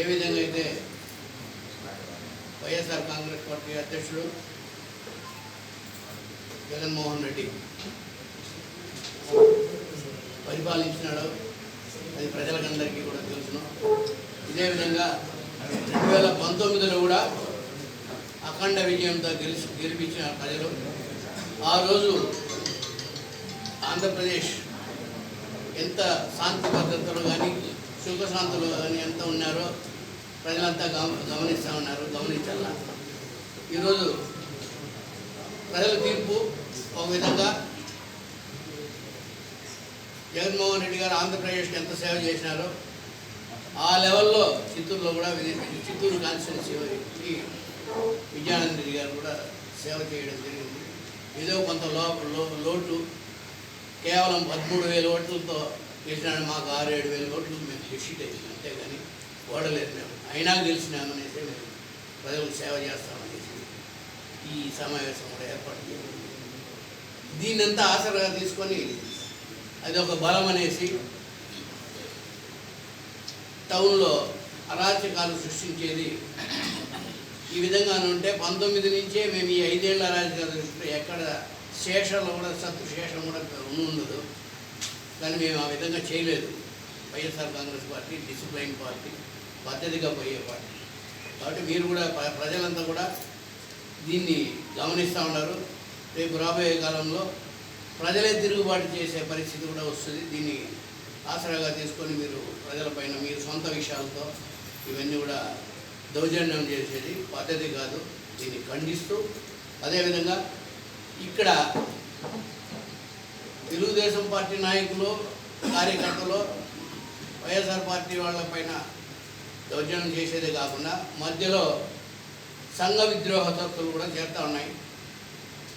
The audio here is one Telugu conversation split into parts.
ఏ విధంగా అయితే వైఎస్ఆర్ కాంగ్రెస్ పార్టీ అధ్యక్షుడు జగన్మోహన్ రెడ్డి పరిపాలించినాడు అది ప్రజలకందరికీ కూడా తెలుసును. ఇదే విధంగా రెండు వేల పంతొమ్మిదిలో కూడా అఖండ విజయంతో గెలిచి గెలిపించిన ప్రజలు. ఆ రోజు ఆంధ్రప్రదేశ్ ఎంత శాంతి భద్రతలు కానీ సుఖశాంతులు కానీ ఎంత ఉన్నారో ప్రజలంతా గమ గమనిస్తూ ఉన్నారు గమనించాల? ఈరోజు ప్రజల తీర్పు ఒక విధంగా జగన్మోహన్ రెడ్డి గారు ఆంధ్రప్రదేశ్కి ఎంత సేవ చేసినారో ఆ లెవెల్లో చిత్తూరులో కూడా విధి- చిత్తూరు కాన్స్టిట్యున్సీ విజయానంద రెడ్డి గారు కూడా సేవ చేయడం జరిగింది. ఏదో కొంత లోటు కేవలం పదమూడు వేల ఓట్లతో గెలిచినాడు మాకు ఆరు ఏడు వేల ఓట్లు మేము డెసిట్ అయింది అంతేగాని ఓడలేదు మేము. అయినా గెలిచినామనేసి మేము ప్రజలకు సేవ చేస్తామనేసి ఈ సమావేశం కూడా ఏర్పాటు చేయాలి దీన్నంతా ఆసరాగా తీసుకొని అది ఒక బలం అనేసి టౌన్లో అరాచకాలు సృష్టించేది ఈ విధంగా ఉంటే పంతొమ్మిది నుంచే మేము ఈ ఐదేళ్ళ అరాచకాలు ఎక్కడ శేషంలో కూడా సత్తు శేషం కూడా ఉండదు. కానీ మేము ఆ విధంగా చేయలేదు. YSR Congress party discipline party పద్ధతిగా పోయే పార్టీ. కాబట్టి మీరు కూడా ప్ర- ప్రజలంతా కూడా దీన్ని గమనిస్తూ ఉన్నారు. రేపు రాబోయే కాలంలో ప్రజలే తిరుగుబాటు చేసే పరిస్థితి కూడా వస్తుంది. దీన్ని ఆసరాగా తీసుకొని మీరు ప్రజలపైన మీరు సొంత విషయాలతో ఇవన్నీ కూడా దౌర్జన్యం చేసేది పద్ధతి కాదు. దీన్ని ఖండిస్తూ అదేవిధంగా ఇక్కడ తెలుగుదేశం పార్టీ నాయకులు కార్యకర్తలు వైఎస్ఆర్ పార్టీ వాళ్ళపైన దౌర్జన్యం చేసేదే కాకుండా మధ్యలో సంఘ విద్రోహ తత్తులు కూడా చేస్తూ ఉన్నాయి.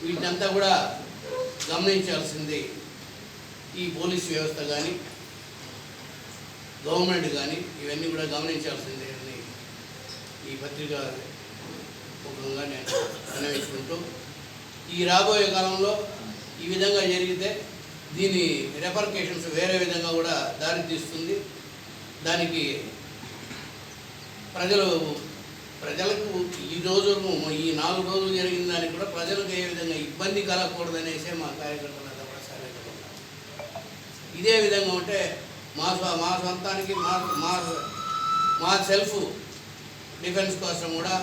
వీటినంతా కూడా గమనించాల్సింది ఈ పోలీస్ వ్యవస్థ కానీ గవర్నమెంట్ కానీ ఇవన్నీ కూడా గమనించాల్సిందే అని ఈ పత్రిక ముఖంగా నేను విన్నవించుకుంటూ ఈ రాబోయే కాలంలో ఈ విధంగా జరిగితే దీని రెపర్కేషన్స్ వేరే విధంగా కూడా దారితీస్తుంది. దానికి ప్రజలు ప్రజలకు ఈ రోజు ఈ నాలుగు రోజులు జరిగిన దానికి కూడా ప్రజలకు ఏ విధంగా ఇబ్బంది కలగకూడదనేసే మా కార్యకర్తలంతా కూడా సరైన ఇదే విధంగా ఉంటే మా మా సొంతానికి మా మా మా సెల్ఫ్ డిఫెన్స్ కోసం కూడా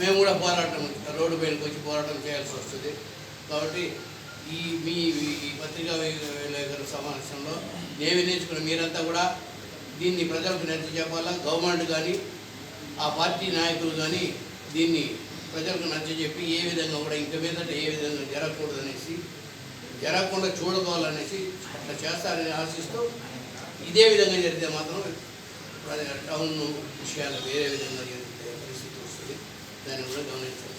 మేము కూడా పోరాటం రోడ్డు పైనకి వచ్చి పోరాటం చేయాల్సి వస్తుంది. కాబట్టి ఈ మీ ఈ- పత్రికా విలేకరుల సమావేశంలో నేను నేర్చుకున్న మీరంతా కూడా దీన్ని ప్రజలకు నచ్చ చెప్పాలా? గవర్నమెంట్ కానీ ఆ పార్టీ నాయకులు కానీ దీన్ని ప్రజలకు నచ్చ చెప్పి ఏ విధంగా కూడా ఇంక మీదట ఏ విధంగా జరగకూడదు అనేసి జరగకుండా చూడుకోవాలనేసి అట్లా చేస్తారని ఆశిస్తూ ఇదే విధంగా జరిగితే మాత్రం టౌన్ విషయాలు వేరే విధంగా జరిగితే పరిస్థితి వస్తుంది. దాన్ని కూడా గమనించాలి.